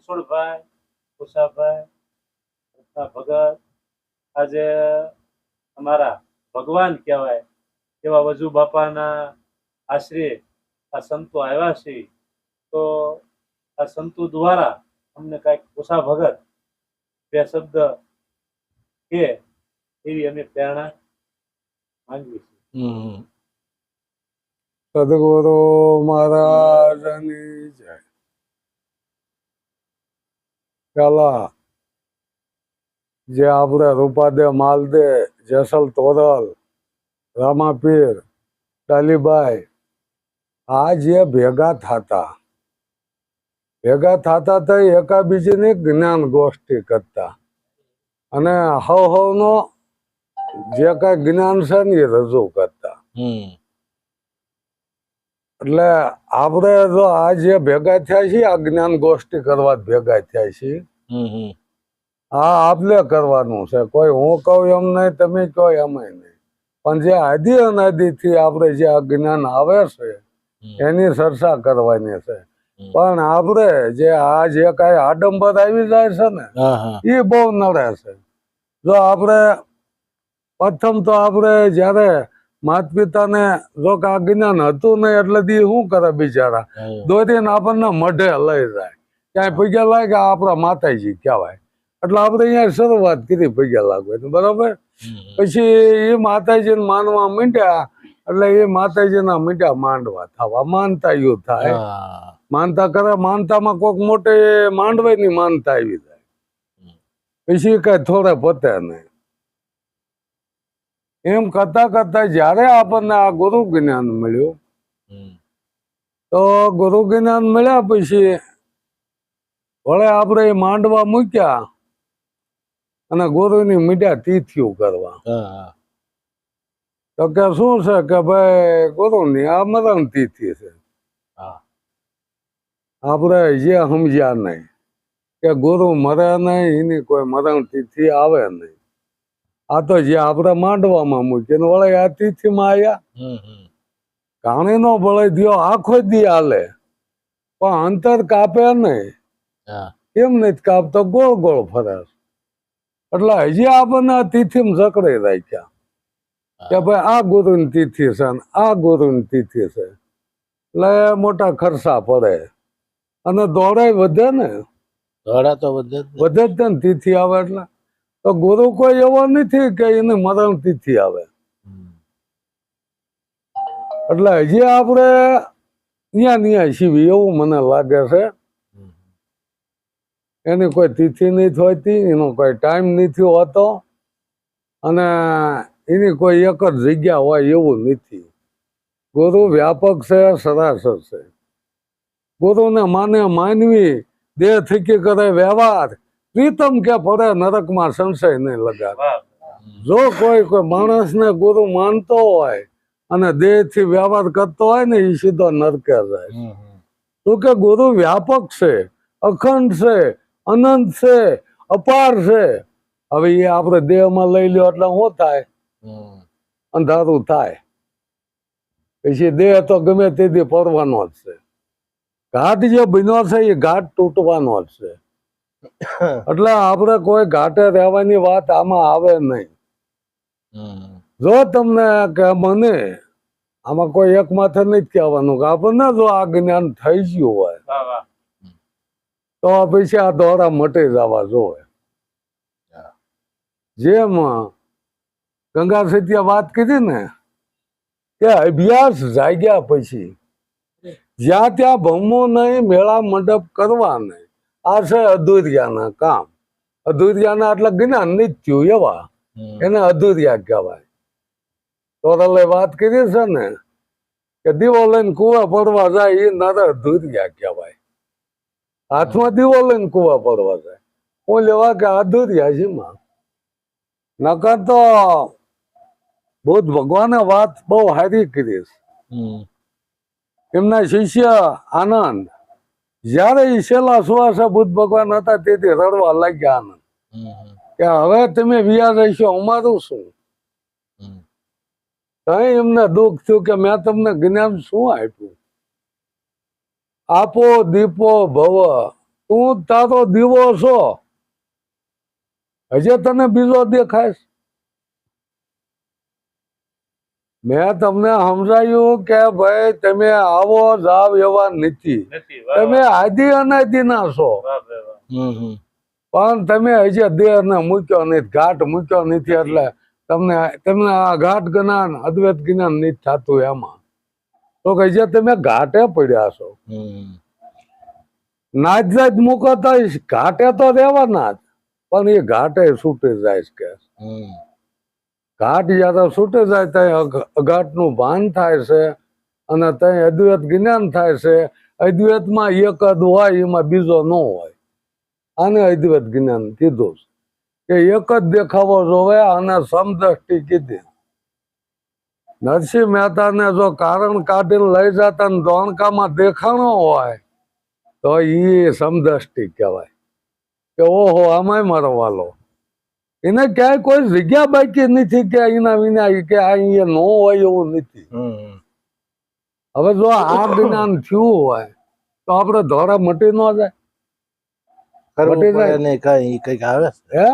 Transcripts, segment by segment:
રણછોડભાઈ કુશાભાઈ ભગત, આજે અમારા ભગવાન કહેવાય એવા વજુ બાપાના આશરે આ સંતો આવ્યા છે. તો આ સંતો દ્વારા અમને કાંઈક કુશા ભગત બે શબ્દ કે એવી અમે પ્રેરણા માંગવી હમ. સદગુરુ મહારાજની જય. પેલા જે આપણે રૂપાદે, માલદે, જેસલ, તોરલ, રામાપીર ડાલીબાઈ આ જે ભેગા થતા ભેગા થતા તો એકાબીજીની જ્ઞાન ગોષ્ઠી કરતા. અને હવ હવનો જે કઈ જ્ઞાન છે ને એ રજૂ કરતા. હમ. એટલે આપણે જો આ જે ભેગા થયા છીએ આ જ્ઞાન ગોષ્ઠી કરવા ભેગા થયા છીએ. હમ હમ. આ આપલે કરવાનું છે. કોઈ હું કહું એમ નહીં તમે કહો એમ નહીં. પણ જે આદિ અનાદિથી આપણે જે આ જ્ઞાન આવે છે એની ચર્ચા કરવાની છે. પણ આપણે જે આ જે કઈ આડંબર આવી જાય છે ને હા હા. એ બહુ નડે છે. જો આપણે પ્રથમ તો આપણે જ્યારે માત પિતાને જો આ જ્ઞાન હતું નહીં એટલે દી શું કરે બિચારા. દોરીને આપણને મઢે લઈ જાય. ક્યાંય પૈસા લાગે આપણા માતાજી કહેવાય. એટલે આપણે અહીંયા શરૂઆત કરી પૈસા લાગવાની બરાબર? પછી એ માતાજીને માનવા માંડ્યા એટલે એ માતાજીના મીંડ્યા માંડવા થવા. માનતા યુ થાય. હા. માનતા કરે માનતામાં કોક મોટે માંડવાની માનતા આવી જાય. પછી કઈ થોડે પતે નહીં. એમ કરતા કરતા જ્યારે આપણને આ ગુરુ જ્ઞાન મળ્યું તો ગુરુ જ્ઞાન મળ્યા પછી વળે આપણે એ માંડવા મૂક્યા અને ગુરુની મીડિયા તિથિઓ કરવા. તો કે શું છે કે ભાઈ ગુરુની આ મરણ તિથિ છે. હા. આપણે જે સમજ્યા નહીં કે ગુરુ મરે નહીં એની કોઈ મરણ તિથિ આવે નહીં. આ તો જે આપણે માંડવામાં મૂકીને વળે આ તિથિમાં આવ્યા કાણી નો ભળે દિયો આખો દી હાલે. પણ અંતર કાપે નહીં. એમ નથી કાપતો ગોળ ગોળ ફરે. એટલે હજી આપણને તિથિમાં જકડી રાખ્યા. કે ભાઈ આ ગુરુની તિથિ છે ને આ ગુરુની તિથિ છે. એટલે મોટા ખર્ચા પડે. અને દોડાઈ વધે ને. દોડા તો વધે વધે જ ને તિથિ આવે એટલે. તો ગુરુ કોઈ એવો નથી કે એને મરણ તિથિ આવે. એટલે હજી આપણે ત્યાં ત્યાં શીવી એવું મને લાગે છે. એની કોઈ તિથિ નથી હોતી, એનો કોઈ ટાઈમ નથી હોતો. અને એની કોઈ એક જ જગ્યા હોય એવું નથી. ગુરુ વ્યાપક છે સરાસર છે. ગુરુને માને માનવી, દેહ થકી કરે વ્યવહાર પ્રીતમ કે પડે નરકમાં સંશય નહીં લગાડ. જો કોઈ કોઈ માણસને ગુરુ માનતો હોય અને દેહથી વ્યવહાર કરતો હોય ને એ સીધો નરકે જાય તો કે ગુરુ વ્યાપક છે અખંડ છે અનંત છે અપાર છે. હવે એ આપણે દેહમાં લઈ લ્યો એટલે શું થાય? અંધારું થાય. પછી દેહ તો ગમે તેથી પડવાનો જ છે. ઘાટ જે બન્યો છે એ ઘાટ તૂટવાનો જ છે. એટલે આપણે કોઈ ઘાટે રહેવાની વાત આમાં આવે નહીં. જો તમને કે મને આમાં કોઈ એક માથે નથી કહેવાનું કે આપણને જો આ જ્ઞાન થઈ ગયું હોય તો પછી આ દોરા મટી જવા જોવે જેમ ગંગા સત્યા વાત કરી ને કે અભ્યાસ જાગ્યા પછી જ્યાં ત્યાં ભમવું નહીં મેળા મંડપ કરવા નહીં આ છે અધૂરિયાના કામ. અધૂરિયાના એટલે જ્ઞાન થયું એવા. એને અદ્વૈત અધૂરિયા કહેવાય. તોરલે વાત કરી છે ને કે દીવો લઈને કુવા પડવા જાય એ નર અધૂરિયા કહેવાય. હાથમાં દીવો લઈને કુવા પડવા જાય. હું લેવા કે અધૂરિયા છે માં નકર તો બુદ્ધ ભગવાને વાત બહુ હારી કરી હમ. એમના શિષ્ય આનંદ જ્યારે છેલ્લા સુવાસે બુદ્ધ ભગવાન હતા તેથી રડવા લાગ્યા આનંદ. કે હવે તમે વિયા રહેશો અમારું શું? કઈ એમને દુઃખ થયું કે મેં તમને જ્ઞાન શું આપ્યું? આપો દીપો ભવ તું તારો દીવો છો. હજે તને બીજો દેખાય છે? મેં તમને સમજાયું કે ભાઈ તમે આવો જાવ એવા નથી. તમે આદિ અનાદિ ના છો. પણ તમે હજી દેહ ને મૂક્યો નથી ઘાટ મૂક્યો નથી એટલે તમને તમને આ ઘાટ જ્ઞાન અદ્વૈત જ્ઞાન નથી થતું એમાં. તો કે જે તમે ઘાટે પડ્યા છો. નાચ નાચ મૂકો તો ઘાટે તો રહેવાના જ પણ એ ઘાટે છૂટી જાય છે કે. ઘાટ જયારે છૂટે જાય ત્યાં અઘાટનું ભાન થાય છે અને ત્યાં અદ્વૈત જ્ઞાન થાય છે. અદ્વૈતમાં એક જ હોય, એમાં બીજો ન હોય. આને અદ્વૈત જ્ઞાન કીધું છે. કે એક જ દેખાવો જોવે અને સમદ્રષ્ટિ કીધી. નરસિંહ મહેતાને જો કારણ કાઢીને લઈ જતા ને દ્વારકામાં દેખાણો હોય, તો એ સમદ્રષ્ટિ કહેવાય. કે ઓહો, આમાંય મારો વાલો. એને ક્યાંય કોઈ જગ્યા બાકી નથી કે અહીંના વિના કે અહીંયા ન હોય એવું નથી. હવે જો આ જ્ઞાન થયું હોય તો આપડે ધોરા મટી ન જાય. મટી કઈ કંઈક આવે હે?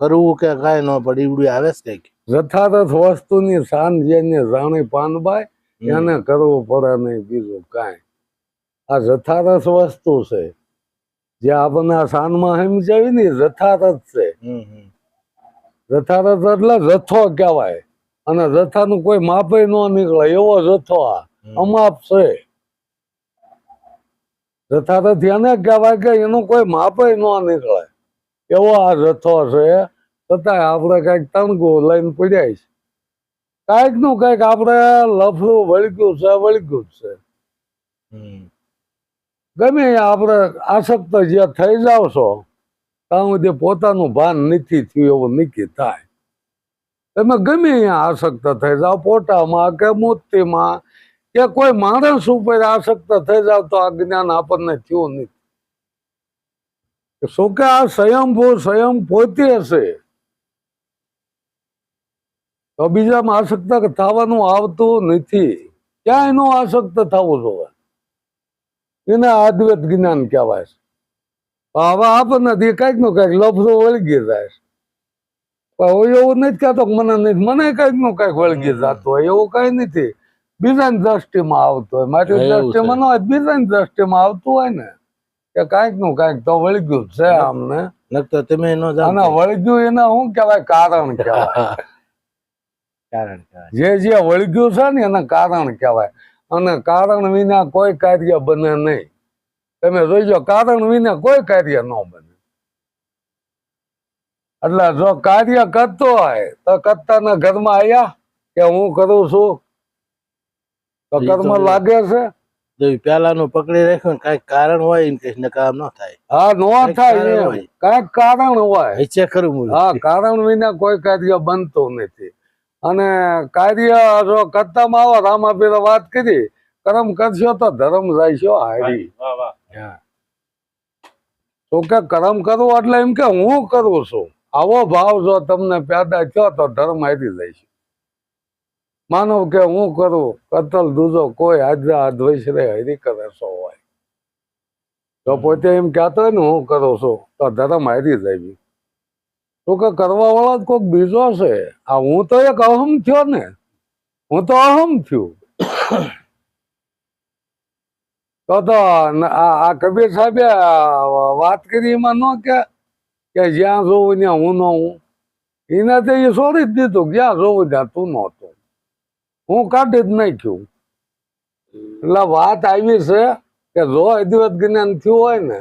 કરવું કે કઈ ન પડે ઈવડું આવે છે કંઈક? યથાર્થ વસ્તુની શાન જેને જાણી પાનબાઈ. એને કરવું પડે નહીં બીજું કાંઈ. આ જથારથ વસ્તુ છે. જે આપણને શાનમાં સમજાવી ને રથારથ છે. હમ એટલે રથો કહેવાય. અને રથાનું કોઈ માપે ન નીકળે એવો રથો આ. અમાપ છે. રથારથ એને કહેવાય કે એનું કોઈ માપે ન નીકળે. એવો આ રથો છે. છતાંય આપણે કંઈક તણગું લઈને પડ્યા છે. કંઈકનું કંઈક આપણે લફડું વળગ્યું છે વળગ્યું છે. હમ. ગમે આપણે આસક્ત જ્યાં થઈ જાવ છો, ત્યાં સુધી પોતાનું ભાન નથી થયું એવું નક્કી થાય. તમે ગમે અહીંયા આસક્ત થઈ જાઓ, પોટામાં કે મૂર્તિમાં કે કોઈ માણસ ઉપર આસક્ત થઈ જાવ તો આ જ્ઞાન આપણને થયું નથી. શું કે આ સ્વયંભૂ સ્વયં પોતે હશે? તો બીજામાં આસક્ત થવાનું આવતું નથી. ક્યાં એનું આસક્ત થવું જોઈએ એને અદ્વૈત જ્ઞાન કહેવાય છે. હવે આપણને તે કંઈકનું કંઈક લફડો વળગી જાય છે. એવું નથી કહેતો કે મને નથી મને કંઈકનું કંઈક વળગી જતું હોય એવું કઈ નથી. બીજાની દ્રષ્ટિમાં આવતું હોય. મારી દ્રષ્ટિમાં ન હોય બીજાની દ્રષ્ટિમાં આવતું હોય ને કે કાંઈકનું કાંઈક તો વળગ્યું છે આમને. તમે એનો અને વળગ્યું એને શું કહેવાય? કારણ કહેવાય. કારણ જે જે વળગ્યું છે ને એને કારણ કહેવાય. અને કારણ વિના કોઈ કાર્ય બને નહીં. તમે જોઈજો કારણ વિના કોઈ કાર્ય ન બને. એટલે જો કાર્ય કરતો હોય તો કરતાના ઘરમાં આવ્યા કે હું કરું છું? તો કર્મ લાગે છે? જો પેલાનું પકડી રાખ્યું ને કારણ હોય ને કઈ કામ ન થાય. હા નો થાય એમ. કાંઈક કારણ હોય. હિચે ખરું હા કારણ વિના કોઈ કાર્ય બનતું નથી. અને કાર્ય જો કરતામાં આવો રામાપીરે વાત કરી કર્મ કરશો તો ધર્મ જાય હારી. તો કે કર્મ કરવું એટલે એમ કે હું કરું છું. આવો ભાવ જો તમને પેદા થયો તો ધર્મ હારી જાય છે માનવ કે હું કરું કતલ દૂધો કોઈ હાજરા હાથ વૈસરે હરી કરે છો હોય. તો પોતે એમ કહેતો હોય ને હું કરું છું તો ધર્મ હારી જાય તો કે કરવા વાળો જ કોઈક બીજો છે. આ હું તો એક અહમ થયો ને, હું તો અહમ થયું. તો તો આ કબીર સાહેબે વાત કરી એમાં ન કે જ્યાં જોવું ત્યાં હું ન હું એને તો એ છોડી જ દીધું જ્યાં જોવું ત્યાં તું નહોતો હું કાઢી જ નાખ્યું. એટલે વાત આવી છે કે જો અદ્વૈત જ્ઞાન થયું હોય ને,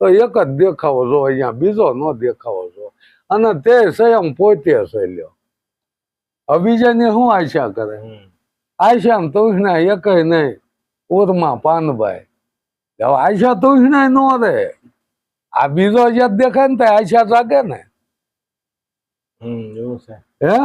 તો એક જ દેખાવો, જો અહીંયા બીજો ન દેખાવો અને તે સ્વયં પોતે સહેલ્યો લ્યો અભિજયની શું આશા કરે. આશા તો એક નહીં ઓરમાં પાનભાઈ. હવે આશા તો ન રે આ બીજો જે દેખાય ને તે આશા જાગે ને. હમ એવું છે. હે?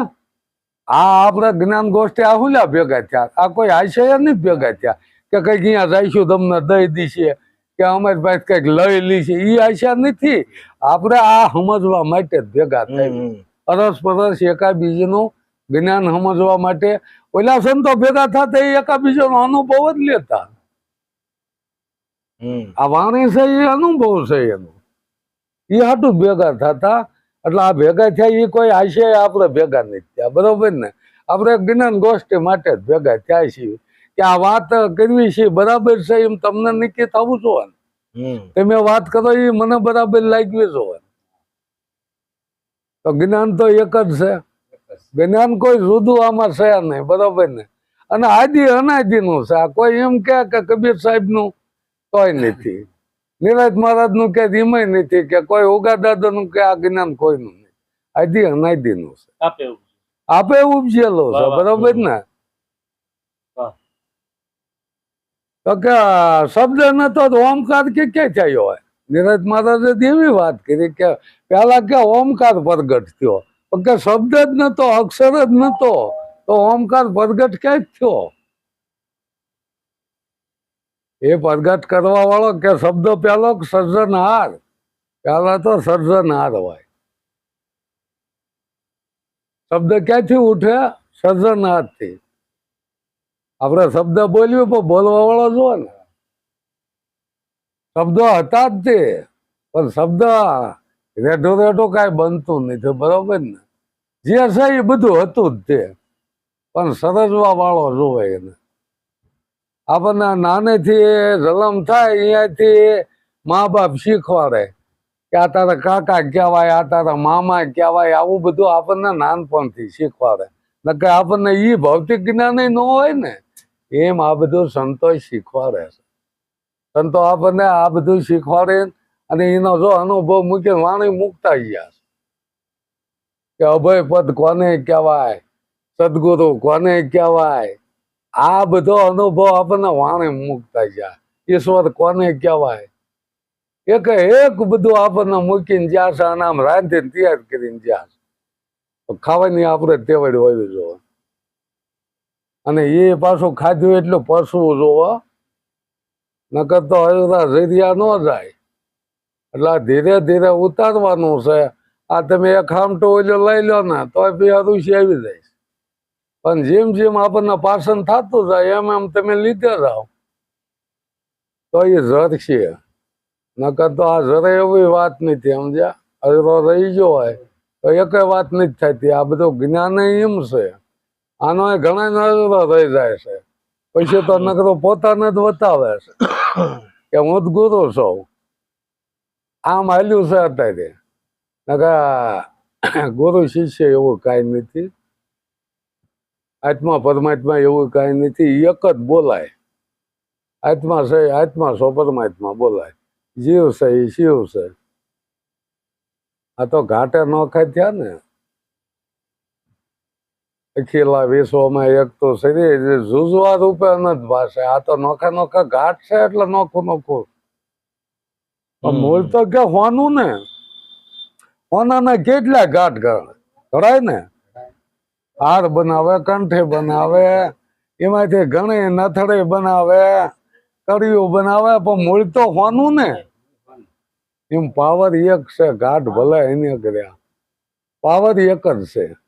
આ આપણે જ્ઞાન ગોષ્ઠી આ હુલ્યા ભેગા થયા. આ કોઈ આશય નહીં ભેગા થયા કે કંઈક અહીંયા જઈશું તમને દઈ દીશે કે અમરભાઈ કંઈક લઈ છે એ આશા નથી. આપણે આ સમજવા માટે ભેગા થાય. અરસ પરસ એકાબીજીનું જ્ઞાન સમજવા માટે. ઓલા સંતો ભેગા થતા એ એકા અનુભવ જ લેતા. આ વાણી છે એ અનુભવ છે એનો. એ હાટું ભેગા થતા. એટલે આ ભેગા થયા એ કોઈ આશય આપણે ભેગા નથી થયા. બરોબર ને? આપણે જ્ઞાન ગોષ્ઠી માટે જ ભેગા થયા છીએ. કે આ વાત કરવી છે બરાબર છે એમ તમને નક્કી થવું જોઈએ તમે વાત કરો એ મને બરાબર લાગવી જોઈએ તો જ્ઞાન તો એક જ છે. જ્ઞાન કોઈ જુદું આમાં છે નહીં બરાબર ને? અને આદિ અનાદિ નું છે. આ કોઈ એમ કે કબીર સાહેબનું કોઈ નથી. નિરાજ મહારાજનું કે એમાંય નથી કે કોઈ ઉગા દાદા નું કે આ જ્ઞાન કોઈનું નહીં આદિ અનાદિ નું છે. આપે ઉપજેલો છે. બરોબર ને? તો કે શબ્દ નતો તો ઓમકાર કે કે થયો હોય? નીરજ મહારાજે એવી વાત કરી કે પેલા કે ઓમકાર પ્રગટ થયો. કે શબ્દ જ નતો, અક્ષર જ નતો. તો ઓમકાર પ્રગટ ક્યાં થયો? એ પ્રગટ કરવા વાળો કે શબ્દ પેલો સર્જનહાર? પેલા તો સર્જનહાર હોય. શબ્દ ક્યાંથી ઉઠે સર્જનહારથી. આપણે શબ્દ બોલ્યું પણ બોલવા વાળો જો ને. શબ્દો હતા જ તે, પણ શબ્દ રેઢો રેઢો કાંઈ બનતું નથી, બરોબર ને? જે છે એ બધું હતું જ તે, પણ સરજવા વાળો જોવે એને આપણને નાનેથી જલમ થાય અહીંયાથી મા બાપ શીખવાડે કે આ તારા કાકા કહેવાય, આ તારા મામા કહેવાય, આવું બધું આપણને નાનપણથી શીખવાડે. નકર આપણને એ ભૌતિક જ્ઞાન ન હોય ને. એમ આ બધું સંતો શીખવાડે છે. સંતો આપણને આ બધું શીખવાડે અને એનો જો અનુભવ મૂકીને વાણી મૂકતા ગયા છે. કે અભય પદ કોને કહેવાય? સદગુરુ કોને કહેવાય? આ બધો અનુભવ આપણને વાણી મૂકતા ગયા. ઈશ્વર કોને કહેવાય? એક એક બધું આપણને મૂકીને જ્યાં છે અને આમ રાંધીને તૈયાર કરીને જ્યાં છે. ખાવાની આપણે તેવડ હોવી જોવે અને એ પાછું ખાધું એટલું પસવું જોવા. નકર તો હજરા જરિયા ન જાય. એટલે ધીરે ધીરે ઉતારવાનું છે. આ તમે એક ખામટો ઓલો લઈ લો ને તો બી આવી જાય. પણ જેમ જેમ આપણને પાસન થતું જાય, એમ એમ તમે લીધે જાઓ તો એ જર છે. નકર તો આ જરા એવી વાત નથી, સમજ્યા? અજરો રહી જો હોય, તો એક વાત નથી થતી. આ બધું જ્ઞાન એમ છે. આનો એ ઘણા નજરો રહી જાય છે. પછી તો નકરો પોતાને જ બતાવે છે કે હું જ ગુરુ છું. આમ હાલ્યું છે અત્યારે. નકા ગુરુ શિષ્ય એવું કાંઈ નથી. આત્મા પરમાત્મા એવું કાંઈ નથી. એક જ બોલાય. આત્મા છે, આત્મા છો, પરમાત્મા બોલાય. જીવ છે એ શિવ છે. આ તો ઘાટે નોખા થયા ને. અખિલા વિશ્વમાં એક તો શરીર જુજવા રૂપે અનંત ભાષે આ તો નોખા નોખા ઘાટ છે એટલે નોખું નોખું. મૂળ તો કે હોનું ને. હોનાના કેટલા ઘાટ ગણ- ગણાય ને? હાર બનાવે કંઠે બનાવે એમાંથી ઘણી નથડે બનાવે કડિયું બનાવે પણ મૂળ તો હોનું ને. એમ પાવર એક છે ઘાટ ભલે એને કર્યા. પાવર એક જ છે.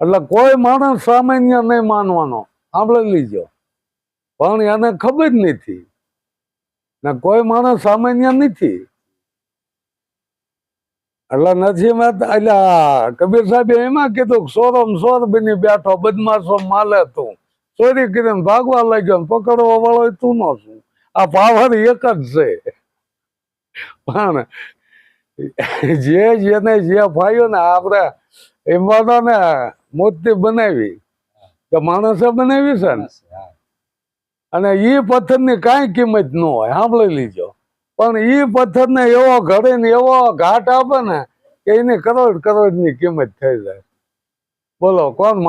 એટલે કોઈ માણસ સામાન્ય નહીં માનવાનો. સાંભળી લીજો. પણ એને ખબર નથી. ને કોઈ માણસ સામાન્ય નથી. એટલે નથી એટલે કબીર સાહેબે એમાં કીધું સોરમ સોર બની બેઠો, બદમાશો માલે તું. ચોરી કરીને ભાગવા લાગ્યો પકડવા વાળો તું નો છું. આ પાવર એક જ છે. પણ જે જેને જે ફાયો ને આપણે એમાં ને મૂર્તિ બનાવી તો માણસે બનાવી છે ને? અને એ પથ્થરની કાંઈ કિંમત ન હોય સાંભળી લીજો. પણ ઈ પથ્થરને એવો ઘડે ને એવો ઘાટ આપે ને કે એની કરોડ કરોડની કિંમત થઈ જાય. બોલો કોણ માણસ